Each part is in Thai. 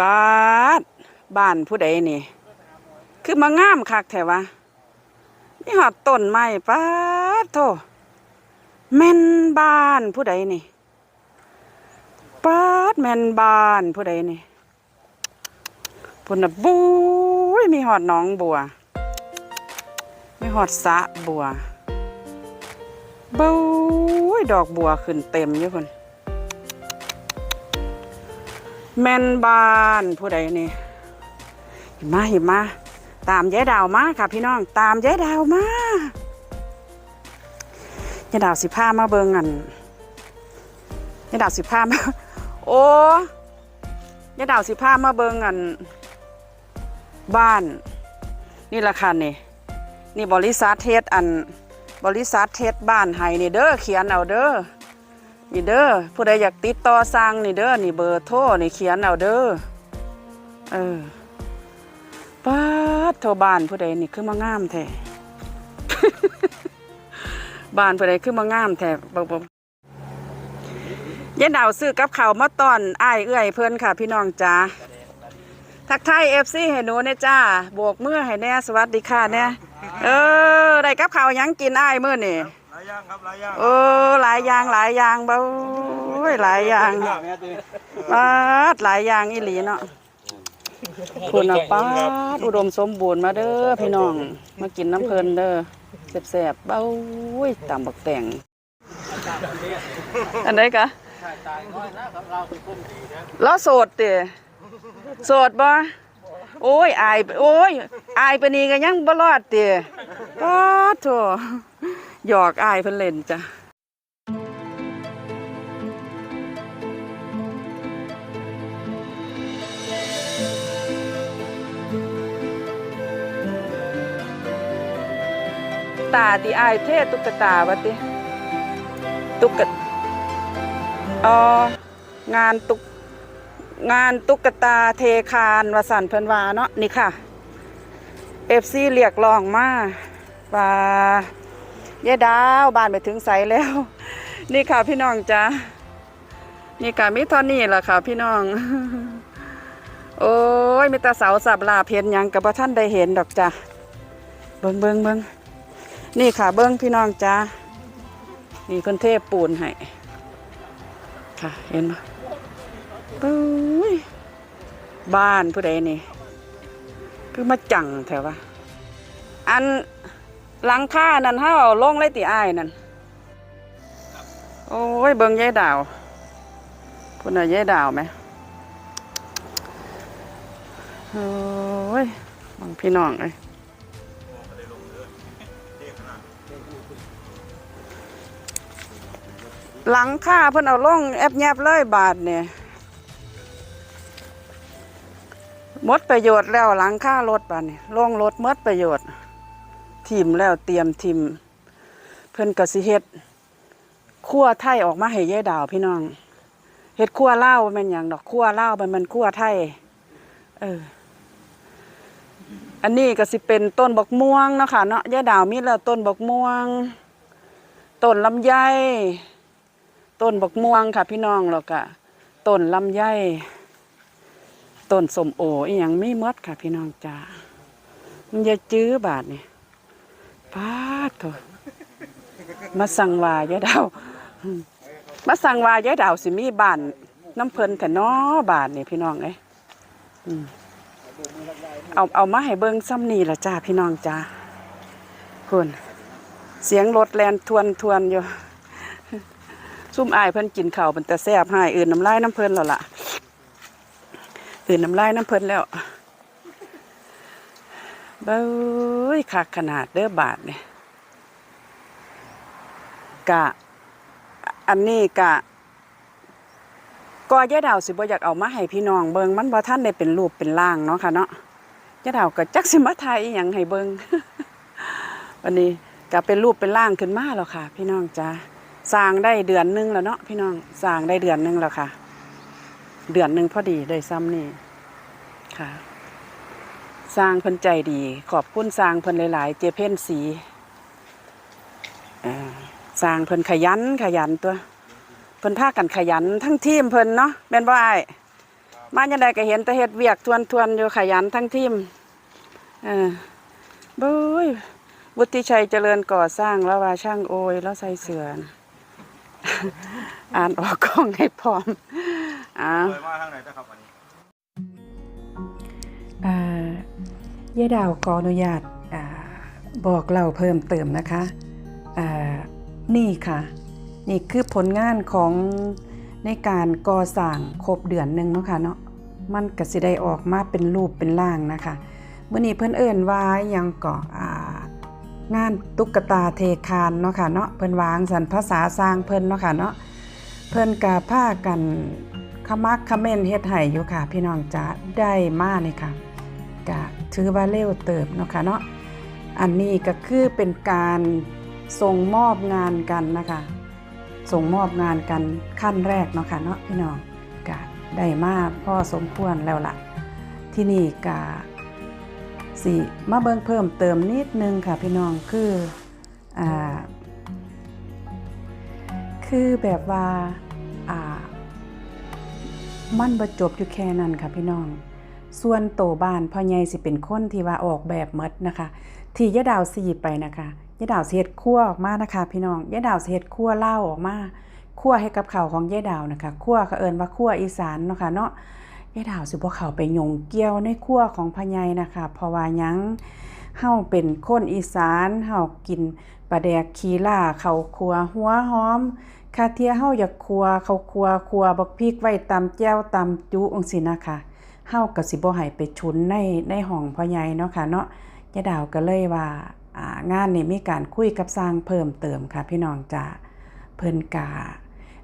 ปาดบ้านผู้ใดนี่ คือมางามคักแถวะนี่หอดต้นไม้ปาดโทแม่นบ้านผู้ใดนี่ปาดแม่นบ้านผู้ใดนี่พุ่นน่ะบุ้ยมีหอดน้องบัว มีหอดสะบัวบุ้ยดอกบัวขึ้นเต็มอยู่พุ่น แมนบ้านผู้ใดนี่เห็นมาเห็นมาตามยายดาวมาค่ะพี่น้อง ตามยายดาวมายายดาวสิพามาเบิงอันยายดาวสิพามาโอ้ยายดาวสิพามาเบิงอัน บ้าน นี่ละค่ะนี่นี่บริษัทเทศอัน บริษัทเทศบ้านไห้นี่เด้อเขียนเอาเด้อ นี่เด้อผู้ใดอยากติดต่อสร้างนี่เด้อนี่เบอร์โทรนี่เขียนเอาเด้อเออป้าโทรบ้านผู้ใดนี่คือมางามแท้บ้านผู้ใดคือมางามแท้บ่บ่ยายดาวซื้อกับข้าวมาตอนอ้ายเอื้อยเพิ่นค่ะ พี่น้องจ้าทักทายเอฟซีให้หนูเนี่ยจ้าโบกมือให้แน่สวัสดีค่ะแน่เออได้กับข้าวยังกินอ้ายเมื้อนี่ายอย่างครับหลายอย่างโอ้หลายอย่างหลายอย่างเบ้าโอ้ยหลายอย่างปาดหลายอย่างอีหลีเนาะคุณน่ะปาดอุดมสมบูรณ์มาเด้อพี่น้อง มากินน้ำเพลินเด้อแซ่บๆเบ้าอุ้ยตำบักแต่งอันไหนกะแล้วโสดเตะโสดบ่โอ้ยอายโอ้ยอายปานนี้ก็ยังบ่รอดเตะปาดโถ หยอกอายเพิ่นเล่นจ้ะตาที่อายเทศตุ๊กตาวะติตุ๊กตอ๋องานตุกงานตุ๊กตาเทคานวสันเพิ่นวาเนาะนี่ค่ะ FC เรียกร้องมาว่า ยายดาวบ้านไปถึงใสแล้ว นี่ค่ะพี่น้องจ้านี่ค่ะมิทอนี่แหละค่ะ พี่น้อง โอ้ยมีตาเสาสับลาเพนยังกับท่านได้เห็นดอกจ้าเบิงเบิงเบิงนี่ค่ะเบิงพี่น้องจ้านี่เพิ่นเทพปูนให้ค่ะเห็นไหมปุ้ยบ้านผู้ใดนี่ คือมาจังแถวว่าอัน หลังค่านั่นเฮาเอาลงเลยติอ้ายนั่นโอ้ยเบิ่งยายดาวพุ่นน่ะยายดาวไหมโอ้ยบังพี่น้องเอ้ยหลังค่าเพิ่นเอาลงแอบแยบเลยบาทเนี่ยมดประโยชน์แล้วหลังค่ารถบาทนี่ลงรถมดประโยชน์ ทิมแล้วเตรียมทิมเพิ่อนก็สิเฮ็ดคั่วไทยออกมาให้ยายดาวพี่น้องเฮ็ดคั่วลาวบ่แม่นหยังดอกคั่วเลามันมันคั่วไทยเอออันนี้ก็สิเป็นต้นบกม่วงเนาะค่ะเนาะยายดาวมีแล้วต้นบกม่วงต้นลำไยต้นบกม่วงค่ะ พี่น้องแล้วก็ต้นลำไยต้นสมโออีหยังไมีหมดค่ะ พี่น้องจ้ามันจะจื้อบาทนี่ ปาดเถอะมาสั่งวายายดาวมาสั่งวายายดาวสิมีบ้านน้ำเพลินแต่น้อบานนี่พี่น้องเอ้ยเอาเอามาให้เบิ้งซ้ำนี่ละจ้าพี่น้องจ้าคุณเสียงรถแลนทวนทวนอยู่ซุ่มอายเพิ่นกินข้าวเป็นแต่แซ่บให้อื่นน้ำลายน้ำเพลินแล้วล่ะอื่นน้ำลายน้ำเพลินแล้ว เบ้ยคักขนาดเด้อบาทเนี่ยกะ อันนี้กะก็ยาดาวสิบ่อยากเอามาให้พี่น้องเบิงมันบ่ท่านได้เป็นรูปเป็นร่างเนาะค่ะเนาะยาดาวก็จักสิมาถ่ายอีหยังให้เบิงวันนี้ก็เป็นรูปเป็นร่างขึ้นมาแล้วค่ะ พี่น้องจ้าสร้างได้เดือนหนึงแล้วเนาะพี่น้องสร้างได้เดือนหนึงแล้วค่ะ เดือนหนึงพอดีได้ซ้ำนี่ค่ะ สร้างเพิ่นใจดี ขอบคุณสร้างเพิ่นหลาย ๆ เจเพ่นสีสร้างเพิ่นขยันขยันตัวเพิ่นพากันขยันทั้งทีมเพิ่นเนาะแม่นบ่อ้ายมางไดก็เห็นแต่เฮ็ดเวียกทวนๆอยู่ขยันทั้งทีมเออบุ้ยวุฒิชัยเจริญก่อสร้างแล้วว่าช่างโอยแล้วใส่เสือนะอ่านออกกล้องให้พร้อมอ้าวมาทางไหนครับวันนี้ ย่ดาวขออนุญาตอบอกเล่าเพิ่มเติมนะคะนี่ค่ะ นี่คือผลงานของในการก่อสร้างครบเดือนหนึ่งเนาะค่ะเนาะมันก็สิได้ออกมาเป็นรูปเป็นร่างนะคะเมื่อนี้เพิ่อนเอิ่นว่ายังก็อ่างานตุ๊กตาเทคานเนาะค่ะเนาะเพิ่อนวางสันภาษาสร้างเพิ่นเนาะค่ะเนาะเพิ่อนกะพากันขมักเขม้นเฮ็ดให้อยู่ค่ะ พี่น้องจะได้มานี่ค่ะกะ ถือว่าเร็วเติบเนาะค่ะเนาะอันนี้ก็คือเป็นการส่งมอบงานกันนะคะ ส่งมอบงานกันขั้นแรกเนาะค่ะเนาะพี่น้องกะได้มาพ่อสมควรแล้วล่ะ ที่นี่กะสิมาเบิ่งเพิ่มเติมนิดนึงค่ะพี่น้องคืออ่าคือแบบว่าอ่ามันบ่จบอยู่แค่นั้นค่ะพี่น้อง ส่วนโตบ้านพ่อใหญ่สิเป็นคนที่ว่าออกแบบมดนะคะ ที่ยะดาวสีไปนะคะยะดาวสิเฮ็ดครัวออกมานะคะ พี่น้องยะดาวสิเฮ็ดครัวเล่าออกมาครัวให้กับเขาของยะดาวนะคะครัวเขาเอิ้นว่าครัวอีสานเนาะค่ะเนาะยะดาวสิบ่เขาไปยงเกี่ยวในครัวของพ่อใหญ่นะคะเพราะว่ายังเฮาเป็นคนอีสานเฮากินปลาแดกขีล่าเขาวคั่วหัวหอมคาเทียเฮาอยากคัวเขาวคั่วคัวบักพริกไว้ตำแจ่วตำจุจังซี่นะคะ เฮาก็สิบ่ให้ไปชุนในในห้องพ่อใหญ่เนาะค่ะเนาะยะดาวก็เลยว่าางานนี้มีการคุยกับสร้างเพิ่มเติมค่ะ พี่น้องจะเพิ่นกา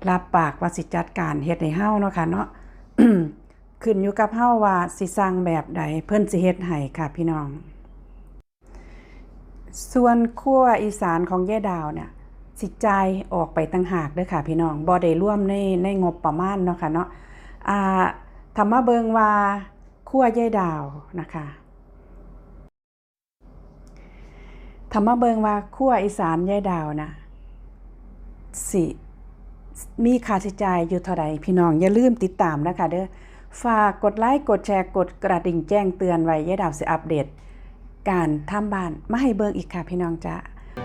รับปากว่าสิจัดการเฮ็ดให้เฮาเนาะค่ะเนาะขึ้นอยู่กับเฮาว่าสิสร้างแบบใดเพิ่นสิเฮ็ดให้ค่ะ พี่น้อง ส่วนครัวอีสานของยายดาวเนี่ยสิจ่ายออกไปต่างหากเด้อค่ะ พี่น้องบ่ได้ร่วมในในงบประมาณเนาะค่ะเนาะอ่า ถ้ามาเบิงว่าครัวยายดาวนะคะธรรมาเบิงว่าขั้วอีสานยายดาวนะสิมีค่าใช้จ่ายอยู่เท่าใดพี่น้องอย่าลืมติดตามนะคะเด้อฝากกดไลค์กดแชร์กดกระดิ่งแจ้งเตือนไว้ยายดาวสิอัปเดต การทำบ้านมาให้เบิงอีกค่ะพี่น้องจ้า